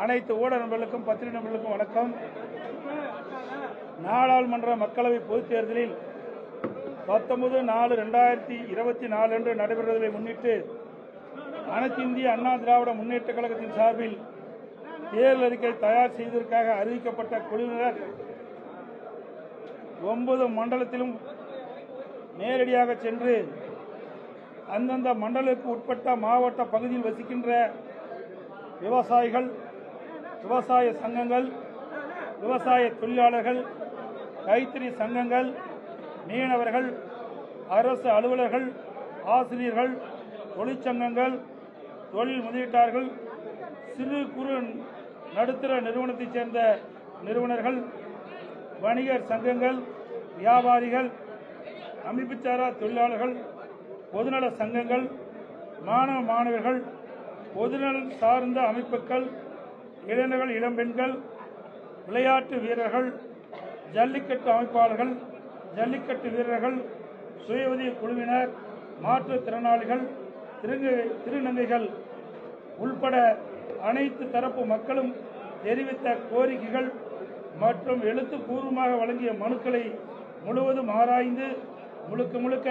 அனைத்து ஊடக நண்பர்களுக்கும் பத்திரிகை நண்பர்களுக்கும் வணக்கம். நாடாளுமன்ற மக்களவை பொதுத் தேர்தலில் பத்தொன்பது நாலு ரெண்டாயிரத்தி இருபத்தி நாலு அன்று நடைபெறுவதை முன்னிட்டு அனைத்து இந்திய அண்ணா திராவிட முன்னேற்ற கழகத்தின் சார்பில் தேர்தல் அறிக்கை தயார் செய்வதற்காக அறிவிக்கப்பட்ட குழுவினர் ஒன்பது மண்டலத்திலும் நேரடியாக சென்று அந்தந்த மண்டலத்துக்கு உட்பட்ட மாவட்ட பகுதியில் வசிக்கின்ற விவசாயிகள் விவசாய சங்கங்கள் விவசாய தொழிலாளர்கள் கைத்தறி சங்கங்கள் மீனவர்கள் அரசு அலுவலர்கள் ஆசிரியர்கள் தொழிற்சங்கங்கள் தொழில் முதலீட்டாளர்கள் சிறு குறு நடுத்தர நிறுவனத்தைச் சேர்ந்த நிறுவனர்கள் வணிகர் சங்கங்கள் வியாபாரிகள் அமைப்புச்சாரா தொழிலாளர்கள் பொதுநல சங்கங்கள் மாணவ மாணவர்கள் பொதுநலம் சார்ந்த அமைப்புகள் இளைஞர்கள் இளம்பெண்கள் விளையாட்டு வீரர்கள் ஜல்லிக்கட்டு அமைப்பாளர்கள் ஜல்லிக்கட்டு வீரர்கள் சுய உதவி குழுவினர் மாற்றுத்திறனாளிகள் திருங்க திருநங்கைகள் உள்பட அனைத்து தரப்பு மக்களும் தெரிவித்த கோரிக்கைகள் மற்றும் எழுத்துப்பூர்வமாக வழங்கிய மனுக்களை முழுவதும் ஆராய்ந்து முழுக்க முழுக்க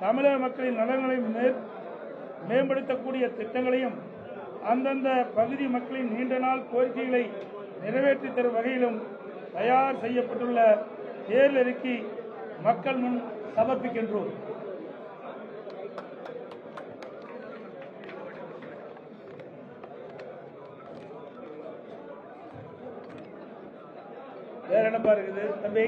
தமிழக மக்களின் நலன்களை மேற் மேம்படுத்தக்கூடிய திட்டங்களையும் அந்தந்த பகுதி மக்களின் நீண்ட நாள் கோரிக்கைகளை நிறைவேற்றி தரும் வகையிலும் தயார் செய்யப்பட்டுள்ள தேர்தல் மக்கள் முன் சமர்ப்பிக்கின்றோம். வேற என்னப்பா இருக்குது தம்பி.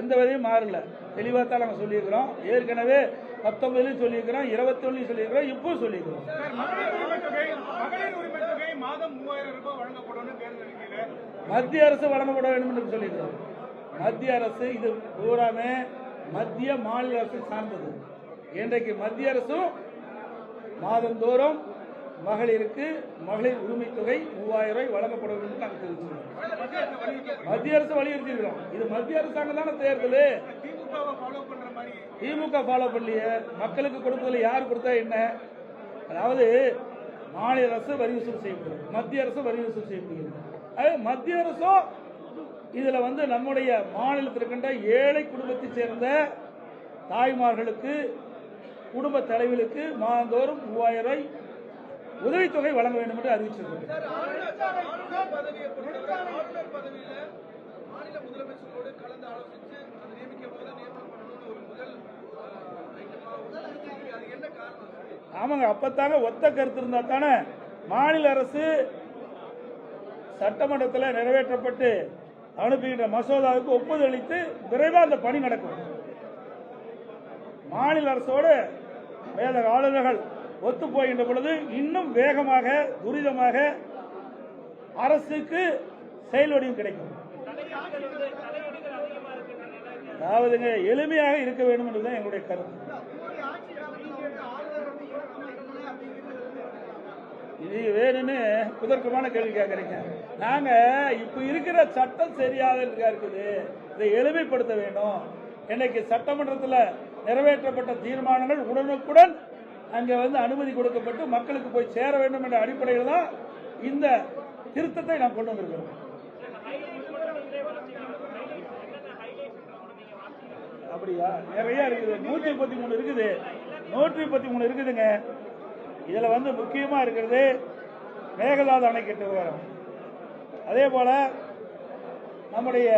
எந்த விதையும் மாறல. தெளிவாக தான் நாங்கள் சொல்லியிருக்கிறோம். ஏற்கனவே பத்தொன்பதுலையும் சொல்லியிருக்கிறோம் இருபத்தொன்னுலையும் சொல்லியிருக்கிறோம் இப்போ சொல்லியிருக்கிறோம். மத்திய அரசு வழங்கப்பட வேண்டும் என்று சொல்லியிருக்கிறோம். மத்திய அரசு இது பூராமே மத்திய மாநில அரசு சார்ந்தது. இன்றைக்கு மத்திய அரசும் மாதந்தோறும் மகளிருக்கு மகளிர் உரிமை தொகை மூவாயிரம் ரூபாய் வழங்கப்படும் என்று நாங்கள் தெரிவிச்சிருக்கோம். மத்திய அரசு வலியுறுத்தியிருக்கிறோம். இது மத்திய அரசாங்கம் தானே தேர்தல். திமுக ஃபாலோ பண்ணலையே. மக்களுக்கு கொடுப்பதில் யார் கொடுத்தா என்ன? அதாவது மாநில அரசு வரி வசூல் செய்யப்படுகிறது. மத்திய அரசு வரி வசூல் செய்யப்படுகிறது. அது மத்திய அரசும் இதில் வந்து நம்முடைய மாநிலத்தில் இருக்கின்ற ஏழை குடும்பத்தைச் சேர்ந்த தாய்மார்களுக்கு குடும்ப தலைவர்களுக்கு மாதந்தோறும் மூவாயிரம் ரூபாய் உதவித்தொகை வழங்க வேண்டும் என்று அறிவிச்சிருக்கிறோம் மாநில முதலமைச்சரோடு கலந்து நியமிக்கும் போது நியமனம் பண்ணணும்னு ஒரு முதல். அது என்ன காரணம்? ஆமாங்க அப்பத்தாங்க ஒத்த கருத்து இருந்தா தானே மாநில அரசு சட்டமன்றத்தில் நிறைவேற்றப்பட்டு அனுப்புகின்ற மசோதாவுக்கு ஒப்புதல் அளித்து விரைவாக அந்த பணி நடக்கும். மாநில அரசோடு வேத ஆளுநர்கள் ஒத்து போகின்ற பொழுது இன்னும் வேகமாக துரிதமாக அரசுக்கு செயல்வடிவு கிடைக்கும். அதாவதுங்க எளிமையாக இருக்க வேண்டும் என்றுதான் எங்களுடைய கருத்து. இது வேணும்னு குதர்க்கமான கேள்வி கேட்குறீங்க. நாங்க இப்ப இருக்கிற சட்டம் சரியாக இருக்குது? இதை எளிமைப்படுத்த வேண்டும். இன்னைக்கு சட்டமன்றத்தில் நிறைவேற்றப்பட்ட தீர்மானங்கள் உடனுக்குடன் அங்கே வந்து அனுமதி கொடுக்கப்பட்டு மக்களுக்கு போய் சேர வேண்டும் என்ற அடிப்படையில் தான் இந்த திருத்தத்தை நாம் கொண்டு வந்திருக்கிறோம். அப்படியா? நிறைய இருக்குது. நூற்றி முப்பத்தி மூணு இருக்குது. நூற்றி முப்பத்தி மூணு இருக்குதுங்க. இதில் வந்து முக்கியமாக இருக்கிறது மேகதாது அணைக்கட்டு விவகாரம் அதே போல நம்முடைய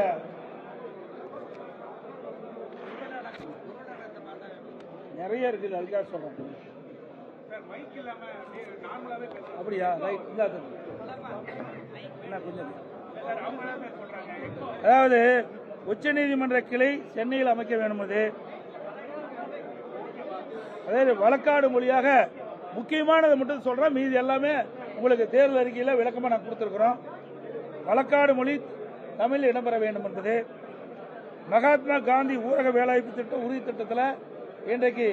நிறைய இருக்குது அதுக்காக சொல்கிறேன் அப்படியா? ரைட் இந்தா என்ன கொஞ்சம் அதாவது உச்சநீதிமன்ற கிளை சென்னையில் அமைக்க வேண்டும் அது வழக்காடு மொழியாக முக்கியமானதை மட்டும் சொல்றேன். மீதி எல்லாமே உங்களுக்கு தேர்தல் அறிக்கையில் விளக்கமாக நான் கொடுத்துருக்குறோம். வழக்காடு மொழி தமிழ் இடம்பெற வேண்டும் என்பது. மகாத்மா காந்தி ஊரக வேலைவாய்ப்பு திட்டம் உறுதி திட்டத்தில் இன்றைக்கு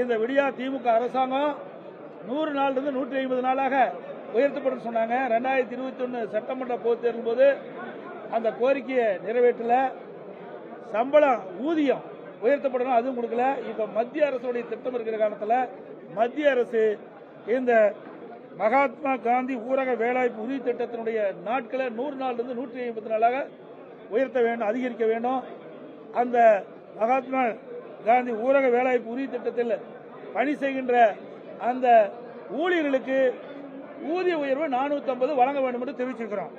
இந்த விடியா திமுக அரசாங்கம் நூறு நாள்லேருந்து நூற்றி ஐம்பது நாளாக உயர்த்தப்படும் சொன்னாங்க. ரெண்டாயிரத்தி இருபத்தி ஒன்று சட்டமன்ற பொதுத் தேர்தல் போது அந்த கோரிக்கையை நிறைவேற்றல. சம்பளம் ஊதியம் உயர்த்தப்படணும் அதுவும் கொடுக்கல. இப்போ மத்திய அரசுடைய திட்டம் இருக்கிற காலத்தில் மத்திய அரசு இந்த மகாத்மா காந்தி ஊரக வேலைவாய்ப்பு உறுதி திட்டத்தினுடைய நாட்களை நூறு நாள்லேருந்து நூற்றி ஐம்பத்தி நாளாக உயர்த்த வேண்டும் அதிகரிக்க வேண்டும். அந்த மகாத்மா காந்தி ஊரக வேலைவாய்ப்பு உறுதி திட்டத்தில் பணி செய்கின்ற அந்த ஊழியர்களுக்கு ஊதிய உயர்வு 450 வழங்க வேண்டும் என்று தெரிவிச்சிருக்கிறோம்.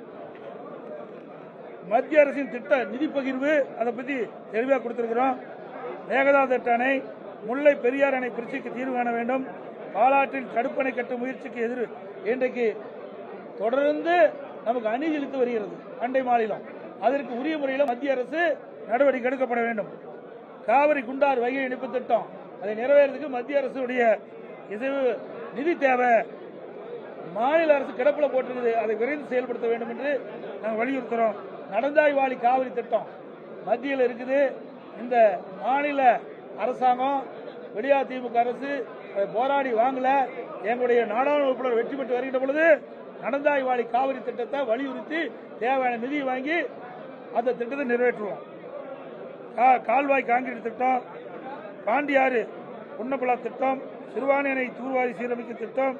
மத்திய அரசின் திட்ட நிதி பகிர்வு அதை பத்தி தெளிவாக கொடுத்திருக்கிறோம். மேகதாது திட்ட அணை முல்லை பெரியார் அணை பிரச்சிக்கு தீர்வு காண வேண்டும். பாலாற்றில் தடுப்பணை கட்டும் முயற்சிக்கு எதிர் இன்றைக்கு தொடர்ந்து நமக்கு அநீதி வருகிறது அண்டை மாநிலம். அதற்கு உரிய முறையில் மத்திய அரசு நடவடிக்கை எடுக்கப்பட வேண்டும். காவிரி குண்டார் வைகை இணைப்பு திட்டம் அதை நிறைவேறதுக்கு மத்திய அரசுடைய இசைவு நிதி தேவை. மாநில அரசு கிடப்பில் போட்டிருக்குது அதை விரைந்து செயல்படுத்த வேண்டும் என்று நாங்கள் வலியுறுத்துகிறோம் நடந்தாய் வாழி காவிரி திட்டம் மத்தியில் இருக்குது. இந்த மாநில அரசாங்கம் விடியா திமுக அரசு போராடி வாங்கல. எங்களுடைய நாடாளுமன்ற உறுப்பினர் வெற்றி பெற்று வருகின்ற பொழுது நடந்தாய்வாடி காவிரி திட்டத்தை வலியுறுத்தி தேவையான நிதியை வாங்கி அந்த திட்டத்தை நிறைவேற்றுவோம். கா- கால்வாய் காங்கிரீட் திட்டம் பாண்டியாறு புன்னப்பலா திட்டம் சிறுவாணியணை தூர்வாரி சீரமைக்கும் திட்டம்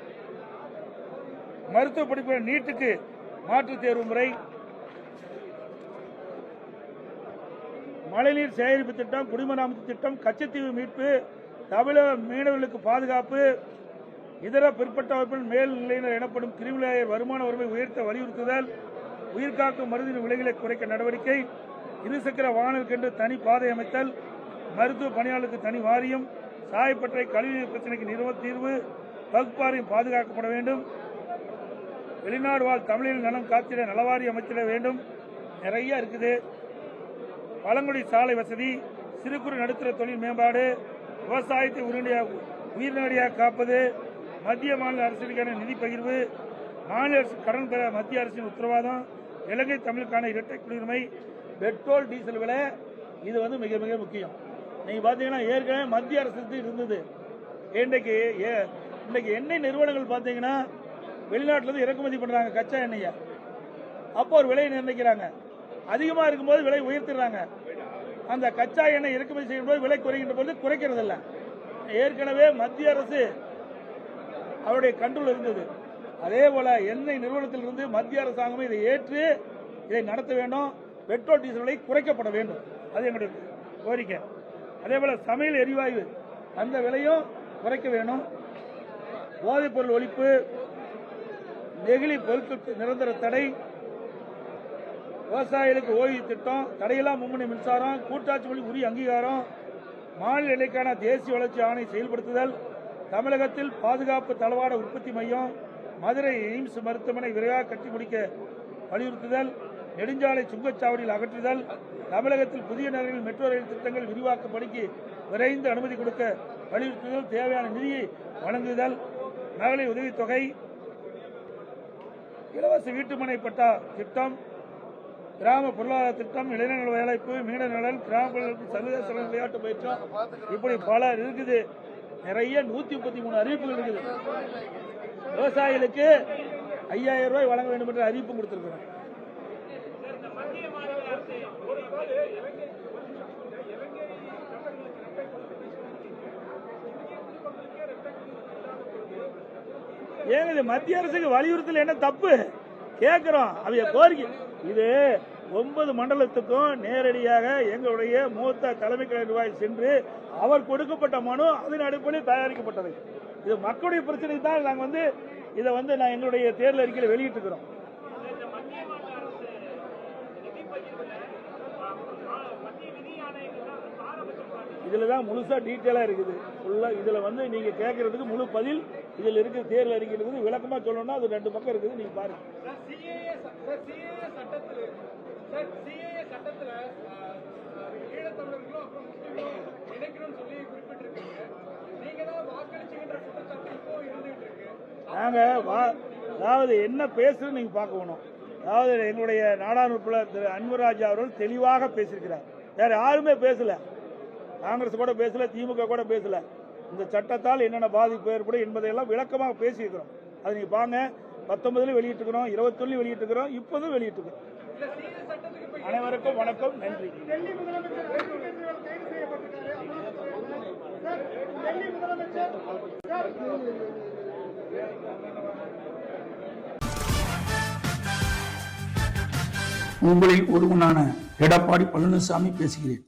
மருத்துவ படிப்பு நீட்டுக்கு மாற்றுத் தேர்வு முறை மழைநீர் சேகரிப்பு திட்டம் குடிமராமத்து திட்டம் கச்சத்தீவு மீட்பு தமிழக மீனவர்களுக்கு பாதுகாப்பு இதர பிற்பட்ட வகுப்பில் மேல்நிலையினர் எனப்படும் கிரிமிலேயர் வருமான வறுமை உயர்த்த வலியுறுத்துதல் உயிர்காக்கும் மருந்தின் விலைகளை குறைக்க நடவடிக்கை இருசக்கர வாகனங்களுக்கென்று தனி பாதை அமைத்தல் மருத்துவ பணியாளருக்கு தனி வாரியம் சாயப்பற்றை கழிவுநீர் பிரச்சினைக்கு நிறுவ தீர்வு பகுப்பாரியம் பாதுகாக்கப்பட வேண்டும் வெளிநாடு வாழ் தமிழில் நலம் காத்திட நலவாரி அமைச்சிட வேண்டும் நிறைய இருக்குது. பழங்குடி சாலை வசதி சிறு குறு நடுத்தர தொழில் மேம்பாடு விவசாயத்தை உடனடியாக உயிர்நடியாக காப்பது மத்திய மாநில அரசுகளுக்கான நிதி பகிர்வு மாநில அரசு கடன் பெற மத்திய அரசின் உத்தரவாதம் இலங்கை தமிழுக்கான இரட்டை குடியுரிமை பெட்ரோல் டீசல் விலை இது வந்து மிக மிக முக்கியம். நீங்க பாத்தீங்கன்னா ஏற்கனவே மத்திய அரசுக்கு இருந்தது. இன்றைக்கு ஏ- இன்றைக்கு எண்ணெய் நிறுவனங்கள் பார்த்தீங்கன்னா வெளிநாட்டுல இருந்து இறக்குமதி பண்றாங்க கச்சா எண்ணெயை. அப்போ ஒரு விலையை நிர்ணயிக்கிறாங்க. அதிகமா இருக்கும்போது விலை உயர்த்திடுறாங்க. அந்த கச்சா எண்ணெய் இறக்குமதி செய்யும் போது விலை குறைகின்ற போது குறைக்கிறது இல்ல ஏற்கனவே மத்திய அரசு அவருடைய கண்ட்ரோல் இருந்தது. அதே போல எண்ணெய் நிறுவனத்திலிருந்து மத்திய அரசாங்கமும் இதை ஏற்று இதை நடத்த வேண்டும். பெட்ரோல் டீசல் விலை குறைக்கப்பட வேண்டும். அது எங்களுடைய கோரிக்கை. அதே போல சமையல் எரிவாயு அந்த விலையும் குறைக்க வேணும் போதைப் பொருள் ஒழிப்பு நெகிழி பொருட்களுக்கு நிரந்தர தடை விவசாயிகளுக்கு ஓய்வு திட்டம் தடையில்லா மும்முனை மின்சாரம் கூட்டாட்சி மொழி உரிய அங்கீகாரம் மாநில நிலைக்கான தேசிய வளர்ச்சி ஆணை செயல்படுத்துதல் தமிழகத்தில் பாதுகாப்பு தளவாட உற்பத்தி மையம் மதுரை எய்ம்ஸ் மருத்துவமனை விரைவாக கட்டி முடிக்க வலியுறுத்துதல் நெடுஞ்சாலை சுங்கச்சாவடியில் அகற்றுதல் தமிழகத்தில் புதிய நகரில் மெட்ரோ ரயில் திட்டங்கள் விரிவாக்க பணிக்கு விரைந்து அனுமதி கொடுக்க வலியுறுத்துதல் தேவையான நிதியை வழங்குதல் மகளிர் உதவித்தொகை இலவச வீட்டுமனை பட்டா திட்டம் கிராம பொருளாதார திட்டம் இளைஞர்கள் வேலைப்பு மீன நலன் கிராமங்களுக்கு சர்வதேச விளையாட்டு பயிற்சியம் இப்படி பல இருக்குது. நிறைய நூத்தி முப்பத்தி மூணு அறிவிப்புகள் இருக்குது. விவசாயிகளுக்கு ஐயாயிரம் ரூபாய் வழங்க வேண்டும் என்ற அறிவிப்பு கொடுத்திருக்கிறோம் ஏங்க மத்திய அரசுக்கு வலியுறுத்தல என்ன தப்பு? கேட்கிறோம் அவைய கோரிக்கை. இது ஒன்பது மண்டலத்துக்கும் நேரடியாக எங்களுடைய மூத்த தலைமை கழக நிர்வாகி சென்று அவர் கொடுக்கப்பட்ட மனு அதன் அடிப்படையில் தயாரிக்கப்பட்டது. இது மக்களுடைய பிரச்சனை தான் நாங்கள் வந்து இதை வந்து நான் எங்களுடைய தேர்தல் அறிக்கையில் வெளியிட்டிருக்கிறோம். இதுல தான் முழுசா டீட்டெயிலா இருக்குது. ஃபுல்லாக இதுல வந்து நீங்க கேட்கறதுக்கு முழு பதில் இதுல இருக்கிற தேர்தல் அறிக்கை இருக்குது. விளக்கமா சொல்லணும்னா அது ரெண்டு பக்கம் இருக்குது. நீங்க பாருங்க. சார் சிஏஏ சார் சிஏஏ சட்டத்தில் சார் சிஏஏ சட்டத்தில் ஈழத்தமிழர்களும் அப்புறம் முஸ்லீம்களும் இணைக்கணும்னு சொல்லி குறிப்பிட்டிருக்கீங்க. நீங்க தான் வாக்களிச்சுங்கிற குற்றச்சாட்டு இப்போ இருந்துகிட்டு இருக்கு. நாங்க வா- அதாவது என்ன பேசுறது நீங்க பார்க்கணும் அதாவது எங்களுடைய நாடாளுமன்ற திரு அன்புராஜா அவர்கள் தெளிவாக பேசியிருக்கிறார். வேற யாருமே பேசல. காங்கிரஸ் கூட பேசல திமுக கூட பேசல. இந்த சட்டத்தால் என்னென்ன பாதிப்பு ஏற்படும் என்பதையெல்லாம் விளக்கமாக பேசியிருக்கிறோம். அதை நீங்க பாருங்க. பத்தொன்பதுல வெளியிட்டிருக்கிறோம் இருபத்தொன்னு வெளியிட்டிருக்கிறோம் இப்போதும் இப்போ அனைவருக்கும் வணக்கம் நன்றி. டெல்லி முதலமைச்சர் அரவிந்த் கெஜ்ரிவால் கைது செய்யப்பட்டிருக்காரு அமலாக்கத்துறையினர். சார் டெல்லி முதலமைச்சர் சார். உங்களில் ஒருவனான எடப்பாடி பழனிசாமி பேசுகிறேன்.